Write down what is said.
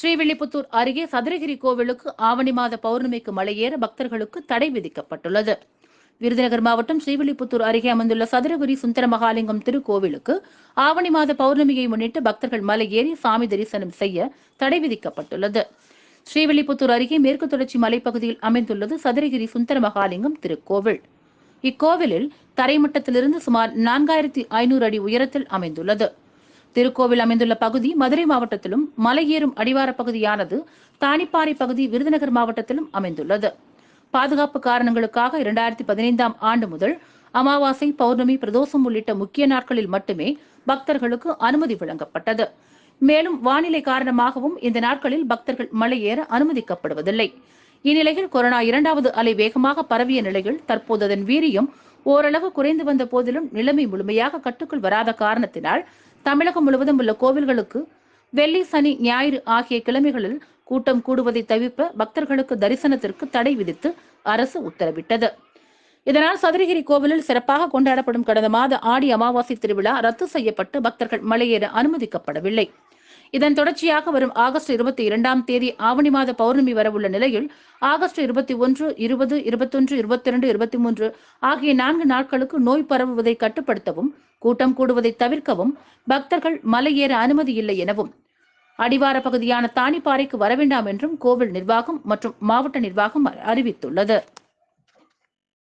ஸ்ரீவில்லிபுத்தூர் அருகே சதுரகிரி கோவிலுக்கு ஆவணி மாத பௌர்ணமிக்கு மலையேற பக்தர்களுக்கு தடை விதிக்கப்பட்டுள்ளது. விருதுநகர் மாவட்டம் ஸ்ரீவில்லிபுத்தூர் அருகே அமைந்துள்ள சதுரகிரி சுந்தர மகாலிங்கம் திருக்கோவிலுக்கு ஆவணி மாத பௌர்ணமியை முன்னிட்டு பக்தர்கள் மலையேறி சாமி தரிசனம் செய்ய தடை விதிக்கப்பட்டுள்ளது. ஸ்ரீவில்லிபுத்தூர் அருகே மேற்கு தொடர்ச்சி மலைப்பகுதியில் அமைந்துள்ளது சதுரகிரி சுந்தர மகாலிங்கம் திருக்கோவில். இக்கோவிலில் தரைமட்டத்திலிருந்து சுமார் நான்காயிரத்தி ஐநூறு அடி உயரத்தில் அமைந்துள்ளது. திருக்கோவில் அமைந்துள்ள பகுதி மதுரை மாவட்டத்திலும் மலையேறும் அடிவார பகுதியானது தானிப்பாறை பகுதி விருதுநகர் மாவட்டத்திலும் அமைந்துள்ளது. பாதுகாப்பு காரணங்களுக்காக இரண்டாயிரத்தி பதினைந்தாம் ஆண்டு முதல் அமாவாசை பௌர்ணமி பிரதோஷம் உள்ளிட்ட முக்கிய நாட்களில் மட்டுமே பக்தர்களுக்கு அனுமதி வழங்கப்பட்டது. மேலும் வானிலை காரணமாகவும் இந்த நாட்களில் பக்தர்கள் மலையேற அனுமதிக்கப்படுவதில்லை. இந்நிலையில் கொரோனா இரண்டாவது அலை வேகமாக பரவிய நிலையில் தற்போது அதன் வீரியம் ஓரளவு குறைந்து வந்த போதிலும் நிலைமை முழுமையாக கட்டுக்குள் வராத காரணத்தினால் தமிழகம் முழுவதும் உள்ள கோவில்களுக்கு வெள்ளி சனி ஞாயிறு ஆகிய கிழமைகளில் கூட்டம் கூடுவதை தவிர்க்க பக்தர்களுக்கு தரிசனத்திற்கு தடை விதித்து அரசு உத்தரவிட்டது. இதனால் சதுரகிரி கோவிலில் சிறப்பாக கொண்டாடப்படும் கடந்த மாத ஆடி அமாவாசை திருவிழா ரத்து செய்யப்பட்டு பக்தர்கள் மலையேற அனுமதிக்கப்படவில்லை. இதன் தொடர்ச்சியாக வரும் ஆகஸ்ட் இருபத்தி இரண்டாம் தேதி ஆவணி மாத பௌர்ணமி வரவுள்ள நிலையில் ஆகஸ்ட் இருபத்தி ஒன்று இருபது இருபத்தொன்று இருபத்தி இரண்டு இருபத்தி மூன்று ஆகிய நான்கு நாட்களுக்கு நோய் பரவுவதை கட்டுப்படுத்தவும் கூட்டம் கூடுவதை தவிர்க்கவும் பக்தர்கள் மலையேற அனுமதி இல்லை எனவும். அடிவார பகுதியான தானிப்பாறைக்கு வரவேண்டாம் என்றும் கோவில் நிர்வாகம் மற்றும் மாவட்ட நிர்வாகம் அறிவித்துள்ளது.